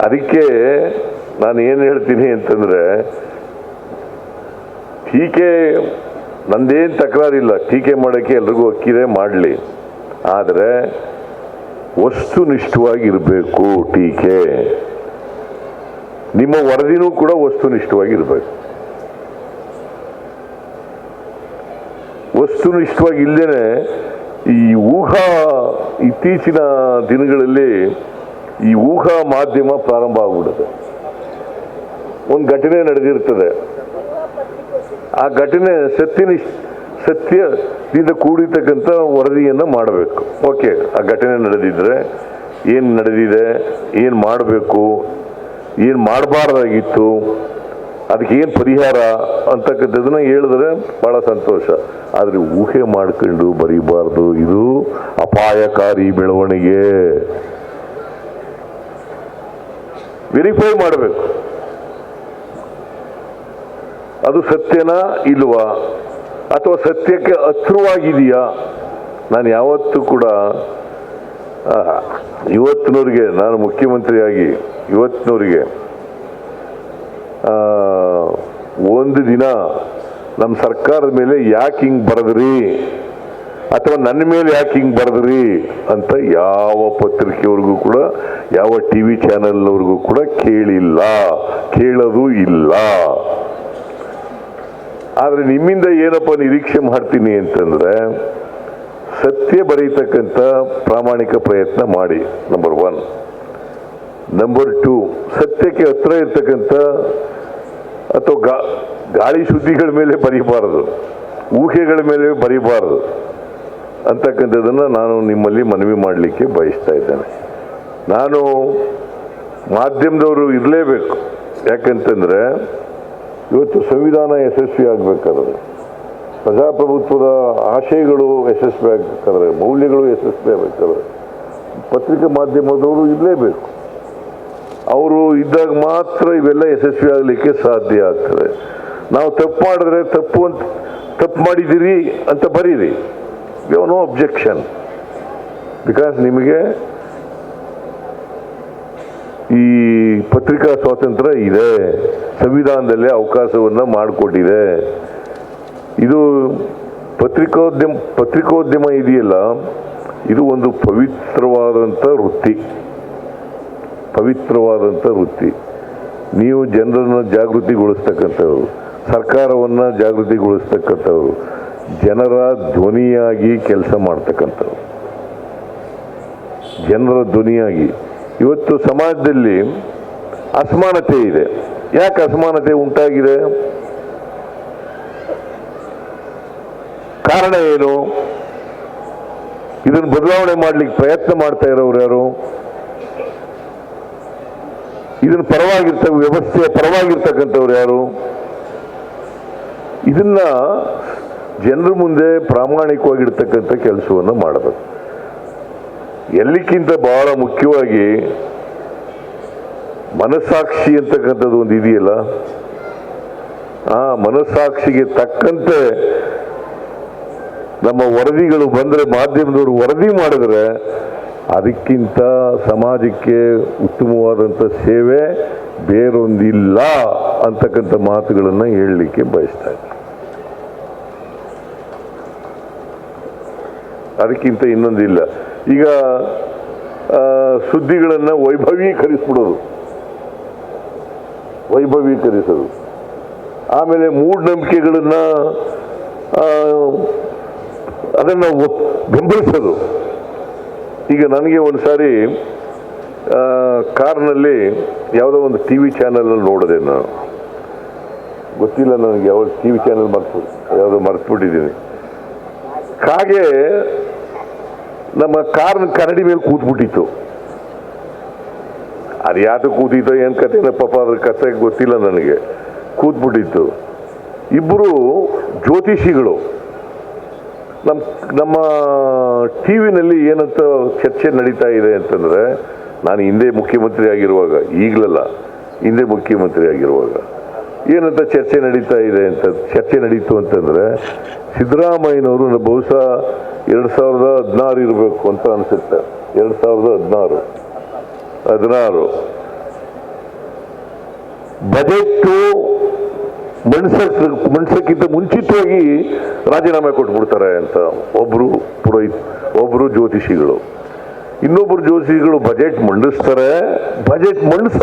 ಅದಕ್ಕೆ ನಾನು ಏನು ಹೇಳ್ತೀನಿ ಅಂತಂದ್ರೆ, ಟೀಕೆ, ನಂದೇನು ತಕರಾರಿಲ್ಲ. ಟೀಕೆ ಮಾಡೋಕ್ಕೆ ಎಲ್ರಿಗೂ ಹಕ್ಕಿದೆ ಮಾಡಲಿ. ಆದರೆ, ವಸ್ತುನಿಷ್ಠವಾಗಿರಬೇಕು ಟೀಕೆ. ನಿಮ್ಮ ವರದಿನೂ ಕೂಡ ವಸ್ತುನಿಷ್ಠವಾಗಿರ್ಬೇಕು. ವಸ್ತುನಿಷ್ಠವಾಗಿ ಇಲ್ಲದೇನೆ ಈ ಊಹಾ ಇತ್ತೀಚಿನ ದಿನಗಳಲ್ಲಿ ಈ ಊಹಾ ಮಾಧ್ಯಮ ಪ್ರಾರಂಭ ಆಗ್ಬಿಡುತ್ತೆ. ಒಂದು ಘಟನೆ ನಡೆದಿರ್ತದೆ. ಆ ಘಟನೆ ಸತ್ಯನ ಸತ್ಯದಿಂದ ಕೂಡಿರ್ತಕ್ಕಂಥ ವರದಿಯನ್ನು ಮಾಡಬೇಕು. ಓಕೆ, ಆ ಘಟನೆ ನಡೆದಿದ್ರೆ ಏನು ನಡೆದಿದೆ, ಏನು ಮಾಡಬೇಕು, ಏನು ಮಾಡಬಾರ್ದಾಗಿತ್ತು, ಅದಕ್ಕೆ ಏನು ಪರಿಹಾರ ಅಂತಕ್ಕಂಥದ್ದನ್ನು ಹೇಳಿದ್ರೆ ಭಾಳ ಸಂತೋಷ. ಆದರೆ ಊಹೆ ಮಾಡ್ಕೊಂಡು ಬರೀಬಾರ್ದು. ಇದು ಅಪಾಯಕಾರಿ ಬೆಳವಣಿಗೆ. ವೆರಿಫೈ ಮಾಡಬೇಕು. ಅದು ಸತ್ಯನಾ ಇಲ್ವಾ? ಅಥವಾ ಸತ್ಯಕ್ಕೆ ಹತ್ರವಾಗಿದೆಯಾ? ನಾನು ಯಾವತ್ತೂ ಕೂಡ ಇವತ್ತಿನವ್ರಿಗೆ, ನಾನು ಮುಖ್ಯಮಂತ್ರಿಯಾಗಿ ಇವತ್ತಿನವರಿಗೆ ಒಂದು ದಿನ ನಮ್ಮ ಸರ್ಕಾರದ ಮೇಲೆ ಯಾಕೆ ಹಿಂಗೆ ಬರೆದ್ರಿ? ಅಥವಾ ನನ್ನ ಮೇಲೆ ಯಾಕೆ ಹಿಂಗೆ ಬರೆದ್ರಿ ಅಂತ ಯಾವ ಪತ್ರಿಕೆಯವ್ರಿಗೂ ಕೂಡ, ಯಾವ ಟಿ ವಿ ಚಾನೆಲ್ನವ್ರಿಗೂ ಕೂಡ ಕೇಳಿಲ್ಲ. ಕೇಳೋದು ಇಲ್ಲ. ಆದರೆ ನಿಮ್ಮಿಂದ ಏನಪ್ಪ ನಿರೀಕ್ಷೆ ಮಾಡ್ತೀನಿ ಅಂತಂದರೆ, ಸತ್ಯ ಬರೀತಕ್ಕಂಥ ಪ್ರಾಮಾಣಿಕ ಪ್ರಯತ್ನ ಮಾಡಿ ನಂಬರ್ ಒನ್ ನಂಬರ್ ಟು ಸತ್ಯಕ್ಕೆ ಹತ್ರ ಇರ್ತಕ್ಕಂಥ ಅಥವಾ ಗಾಳಿ ಸುದ್ದಿಗಳ ಮೇಲೆ ಬರೀಬಾರದು. ಊಹೆಗಳ ಮೇಲೆ ಬರೀಬಾರದು. ಅಂತಕ್ಕಂಥದ್ದನ್ನು ನಾನು ನಿಮ್ಮಲ್ಲಿ ಮನವಿ ಮಾಡಲಿಕ್ಕೆ ಬಯಸ್ತಾ ಇದ್ದೇನೆ. ನಾನು ಮಾಧ್ಯಮದವರು ಇರಲೇಬೇಕು. ಯಾಕಂತಂದರೆ, ಇವತ್ತು ಸಂವಿಧಾನ ಯಶಸ್ವಿ ಆಗಬೇಕಾದ್ರೆ, ಪ್ರಜಾಪ್ರಭುತ್ವದ ಆಶಯಗಳು ಯಶಸ್ವಿ ಆಗಬೇಕಾದ್ರೆ, ಮೌಲ್ಯಗಳು ಯಶಸ್ವಿ ಆಗಬೇಕಾದ್ರೆ, ಪತ್ರಿಕಾ ಮಾಧ್ಯಮದವರು ಇರಲೇಬೇಕು. ಅವರು ಇದ್ದಾಗ ಮಾತ್ರ ಇವೆಲ್ಲ ಯಶಸ್ವಿ ಆಗಲಿಕ್ಕೆ ಸಾಧ್ಯ ಆಗ್ತದೆ. ನಾವು ತಪ್ಪು ಮಾಡಿದ್ರೆ ತಪ್ಪು ಅಂತ, ತಪ್ಪು ಮಾಡಿದ್ದೀರಿ ಅಂತ ಬರೀರಿ. ಯು ನೋ ಅಬ್ಜೆಕ್ಷನ್ ಬಿಕಾಸ್ ನಿಮಗೆ ಈ ಪತ್ರಿಕಾ ಸ್ವಾತಂತ್ರ್ಯ ಇದೆ. ಸಂವಿಧಾನದಲ್ಲಿ ಅವಕಾಶವನ್ನು ಮಾಡಿಕೊಟ್ಟಿದೆ. ಇದು ಪತ್ರಿಕೋದ್ಯಮ ಪತ್ರಿಕೋದ್ಯಮ ಇದೆಯಲ್ಲ, ಇದು ಒಂದು ಪವಿತ್ರವಾದಂಥ ವೃತ್ತಿ. ಪವಿತ್ರವಾದಂಥ ವೃತ್ತಿ. ನೀವು ಜನರನ್ನು ಜಾಗೃತಿಗೊಳಿಸ್ತಕ್ಕಂಥವ್ರು, ಸರ್ಕಾರವನ್ನು ಜಾಗೃತಿಗೊಳಿಸ್ತಕ್ಕಂಥವ್ರು ಜನರ ಧ್ವನಿಯಾಗಿ ಕೆಲಸ ಮಾಡ್ತಕ್ಕಂಥ ಜನರ ಧ್ವನಿಯಾಗಿ. ಇವತ್ತು ಸಮಾಜದಲ್ಲಿ ಅಸಮಾನತೆ ಇದೆ. ಯಾಕೆ ಅಸಮಾನತೆ ಉಂಟಾಗಿದೆ? ಕಾರಣ ಏನು? ಇದನ್ನು ಬದಲಾವಣೆ ಮಾಡ್ಲಿಕ್ಕೆ ಪ್ರಯತ್ನ ಮಾಡ್ತಾ ಇರೋರು ಯಾರು? ಇದನ್ನು ಪರವಾಗಿರ್ತ, ವ್ಯವಸ್ಥೆಯ ಪರವಾಗಿರ್ತಕ್ಕಂಥವ್ರು ಯಾರು? ಇದನ್ನ ಜನರ ಮುಂದೆ ಪ್ರಾಮಾಣಿಕವಾಗಿರ್ತಕ್ಕಂಥ ಕೆಲಸವನ್ನು ಮಾಡಬೇಕು. ಎಲ್ಲಿಕ್ಕಿಂತ ಬಹಳ ಮುಖ್ಯವಾಗಿ ಮನಸ್ಸಾಕ್ಷಿ ಅಂತಕ್ಕಂಥದ್ದು ಒಂದು ಇದೆಯಲ್ಲ, ಆ ಮನಸ್ಸಾಕ್ಷಿಗೆ ತಕ್ಕಂತೆ ನಮ್ಮ ವರದಿಗಳು ಬಂದರೆ ಮಾಧ್ಯಮದವರು ವರದಿ ಮಾಡಿದ್ರೆ ಅದಕ್ಕಿಂತ ಸಮಾಜಕ್ಕೆ ಉತ್ತಮವಾದಂಥ ಸೇವೆ ಬೇರೊಂದಿಲ್ಲ ಅಂತಕ್ಕಂಥ ಮಾತುಗಳನ್ನು ಹೇಳಲಿಕ್ಕೆ ಬಯಸ್ತಾ ಇದ್ದೀನಿ. ಅದಕ್ಕಿಂತ ಇನ್ನೊಂದಿಲ್ಲ ಈಗ ಸುದ್ದಿಗಳನ್ನು ವೈಭವೀಕರಿಸ್ಬಿಡೋದು. ವೈಭವೀಕರಿಸೋದು. ಆಮೇಲೆ ಮೂಢನಂಬಿಕೆಗಳನ್ನು ಅದನ್ನು ಬೆಂಬಲಿಸೋದು. ಈಗ ನನಗೆ ಒಂದು ಸಾರಿ ಕಾರ್ನಲ್ಲಿ ಯಾವುದೋ ಒಂದು ಟಿ ವಿ ಚಾನಲಲ್ಲಿ ನೋಡಿದೆ ನಾನು. ಗೊತ್ತಿಲ್ಲ ನನಗೆ ಯಾವ ಟಿ ವಿ ಚಾನಲ್ ಮರ್ತು, ಯಾವುದೋ ಮರ್ತುಬಿಟ್ಟಿದ್ದೀನಿ. ಕಾಗೆ ನಮ್ಮ ಕಾರ್ನ ಕರಡಿ ಮೇಲೆ ಕೂತ್ಬಿಟ್ಟಿತ್ತು. ಅದು ಯಾವುದು ಕೂತಿತ್ತೋ ಏನು ಕಥೆನ ಪಾಪ ಅದ್ರ ಕಥೆ ಗೊತ್ತಿಲ್ಲ ನನಗೆ. ಕೂತ್ಬಿಟ್ಟಿತ್ತು. ಇಬ್ಬರು ಜ್ಯೋತಿಷಿಗಳು. ನಮ್ಮ ನಮ್ಮ ಟಿ ವಿನಲ್ಲಿ ಏನಂತ ಚರ್ಚೆ ನಡೀತಾ ಇದೆ ಅಂತಂದರೆ, ನಾನು ಹಿಂದೆ ಮುಖ್ಯಮಂತ್ರಿ ಆಗಿರುವಾಗ, ಈಗಲಲ್ಲ, ಹಿಂದೆ ಮುಖ್ಯಮಂತ್ರಿ ಆಗಿರುವಾಗ ಏನಂತ ಚರ್ಚೆ ನಡೀತಾ ಇದೆ ಅಂತ, ಚರ್ಚೆ ನಡೀತು ಅಂತಂದರೆ ಸಿದ್ದರಾಮಯ್ಯನವರು ಬಹುಶಃ ಎರಡು ಸಾವಿರದ ಹದಿನಾರು ಇರಬೇಕು ಅಂತ ಅನಿಸುತ್ತೆ. ಎರಡು ಸಾವಿರದ ಹದಿನಾರು. ಹದಿನಾರು. ಬಜೆಟ್ಟು ಮಂಡ್ಸಕ್ಕಿಂತ ಮುಂಚಿತವಾಗಿ ರಾಜೀನಾಮೆ ಕೊಟ್ಬಿಡ್ತಾರೆ ಅಂತ ಒಬ್ರು ಪುರೋಹಿತ್, ಒಬ್ರು ಜ್ಯೋತಿಷಿಗಳು. ಇನ್ನೊಬ್ರು ಜ್ಯೋತಿಷಿಗಳು ಬಜೆಟ್ ಮಂಡಿಸ್ತಾರೆ. ಬಜೆಟ್ ಮಂಡಿಸ